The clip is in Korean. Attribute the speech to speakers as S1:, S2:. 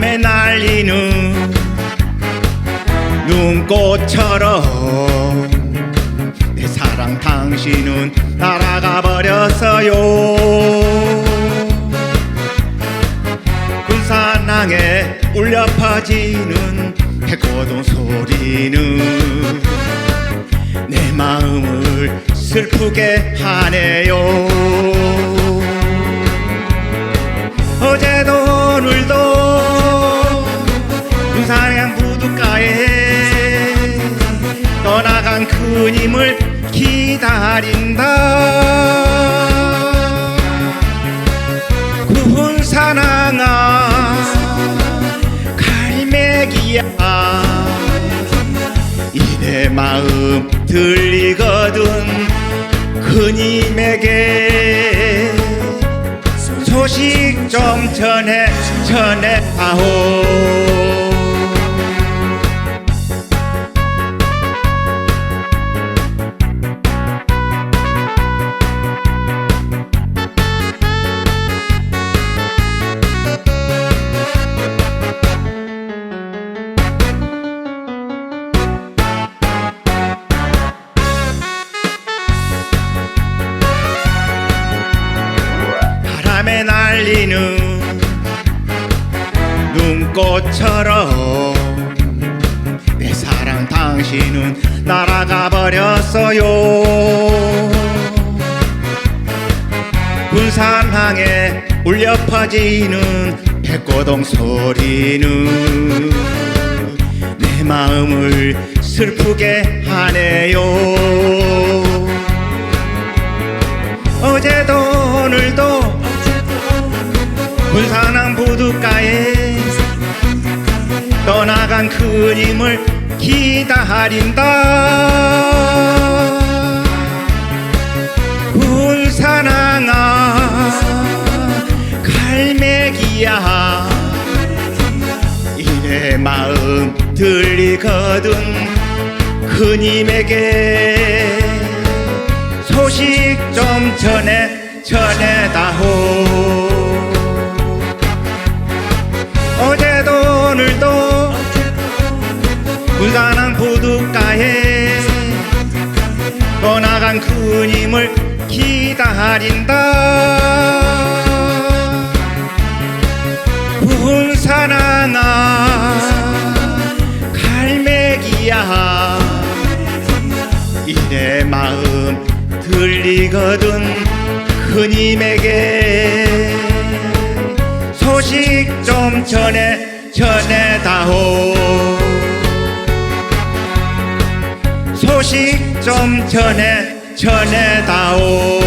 S1: 바람에 날리는 눈꽃처럼 내 사랑 당신은 날아가 버렸어요. 군산항에 울려 퍼지는 해고동 소리는 내 마음을 슬프게 하네요. 부둣가에 떠나간 그님을 기다린다. 군산항아 갈매기야. 이내 마음 들리거든 그님에게. 소식 좀 전해 전해다오 꽃처럼 내 사랑 당신은 날아가 버렸어요. 군산항에 울려 퍼지는 백고동 소리는 내 마음을 슬프게 하네요. 어제도 오늘도 군산항 부둣가에 떠 나간 그님을 기다린다. 군산항아 갈매기야. 이내 마음 들리거든 그님에게 소식 좀 전해 전해 군산항 부둣가에 떠나간 그님을 기다린다. 군산항아 갈매기야. 이내 마음 들리거든 그님에게. 소식 좀 전해 전해다오 좀 전해 전해다오